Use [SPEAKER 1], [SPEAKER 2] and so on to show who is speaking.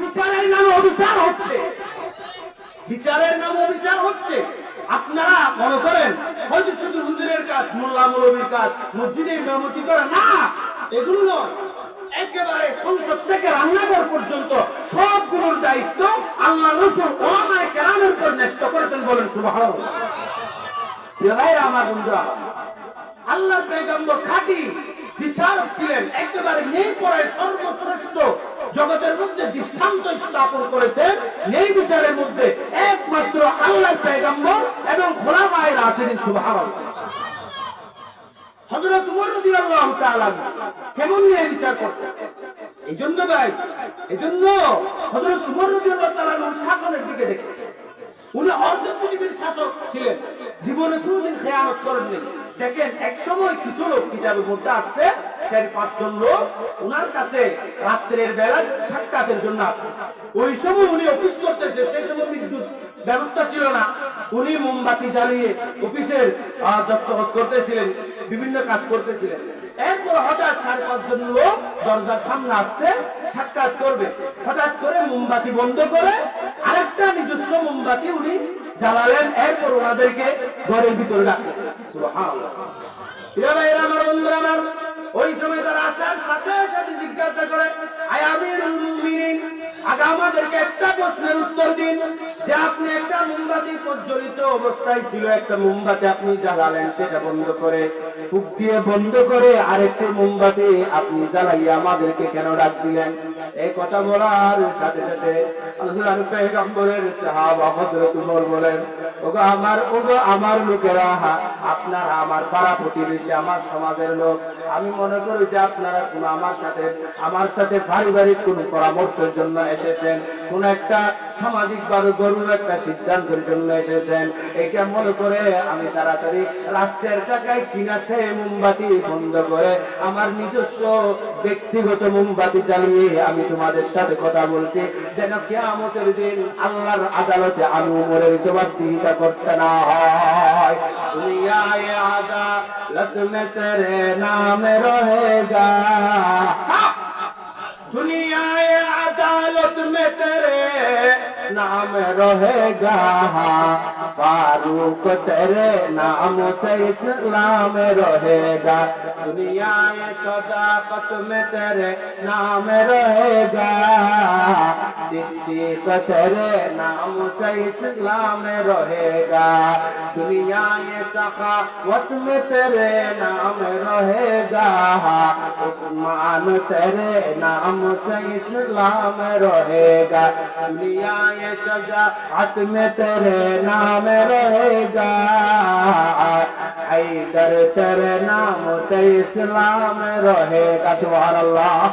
[SPEAKER 1] বিচারের নামে অবিচার হচ্ছে। বিচারের নামে অবিচার হচ্ছে। আপনারা মনে করেন, হয়তো শুধু হুজুরের কাজ, মোল্লা মৌলবীর কাজ মসজিদে ইমামতি করে না, এগুলো নয়। একেবারে সংসদ থেকে রান্নাঘর পর্যন্ত সবগুলোর দায়িত্ব আল্লাহ রসুল ওলামায়ে কেরামের উপর ন্যস্ত করেছেন বলেন ভাইরা, আমার বন্ধুরা, আল্লাহর পেগম্বর খাঁটি বিচারক ছিলেন, একেবারে নেই পড়ায় সর্বশ্রেষ্ঠ জগতের মধ্যে দৃষ্টান্ত স্থাপন করেছে। নেই বিচারের মধ্যে একমাত্র আল্লাহর পেগম্বর এবং এই এই অর্ধ শাসক ছিলেন। জীবনে কোনোদিন খেয়ানত করেননি। দেখেন এক সময় কিছু লোক কিতাবের মধ্যে আসছে চার পাঁচজন লোক ওনার কাছে রাত্রের বেলা সাক্ষাতের জন্য আসছে ওই সময় উনি অফিস করতেছে, সেই সময় বিদ্যুৎ ব্যবস্থা ছিল না। উনি মোমবাতি জ্বালিয়ে অফিসের দস্তখত করতেছিলেন, বিভিন্ন কাজ করতেছিলেন। এরপর হঠাৎ চার পাঁচজন লোক দরজার সামনে আসছে, সাক্ষাৎ করবে। হঠাৎ করে মোমবাতি বন্ধ করে আরেকটা নিজস্ব মোমবাতি উনি জ্বালালেন। এরপর ওনাদেরকে ঘরের ভিতরে রাখলেন সাথে সাথে জিজ্ঞাসা করে আয় আমিরুল মুমিনিন আমাদেরকে একটা প্রশ্নের উত্তর দিন। যে আপনি একটা মোমবাতি প্রজ্বলিত অবস্থায় ছিল, একটা মোমবাতি আপনি জ্বালালেন, সেটা বন্ধ করে ফুক দিয়ে বন্ধ করে আরেকটি মোমবাতি আপনি জ্বালাইয়া আমাদেরকে কেন ডাক দিলেন? এই কথা বলার সাথে সাথে আল্লাহর পেগম্বরের সাহাবা হযরত উমর বলেন, ওগো আমার ওগো আমার লোকেরা, আপনারা আমার পাড়া প্রতিবেশী, আমার সমাজের লোক, আমি মনে করি যে আপনারা কোন আমার সাথে আমার সাথে পারিবারিক কোন পরামর্শের জন্য এসেছেন। কোন একটা সামাজিক বা গরুর একটা সিদ্ধান্তের জন্য এসেছেন। এটা মনে করে আমি তাড়াতাড়ি রাষ্ট্রের টাকায় কিনা সে মোমবাতি বন্ধ করে আমার নিজস্ব ব্যক্তিগত মোমবাতি চালিয়ে আমি তোমাদের সাথে কথা বলছি। যেন কেয়ামতের দিন আল্লাহর আদালতে আমি উমরের জবাবদিহিতা করতে না হয়। দুনিয়ায় আদালত মে তেরে নাম রহেগা नाम रहेगा फारूक तेरे नाम से इस्लाम रहेगा। दुनिया सदाकत में तेरे नाम रहेगा। तेरे नाम से इस्लाम रहेगा। दुनियाए सखावत में तेरे नाम रहेगा। उस्मान तेरे नाम से इस्लाम रहेगा। दुनिया ये शजाअत में तेरे नाम रहेगा। हैदर तेरे नाम से इस्लाम रहेगा। सुभान अल्लाह।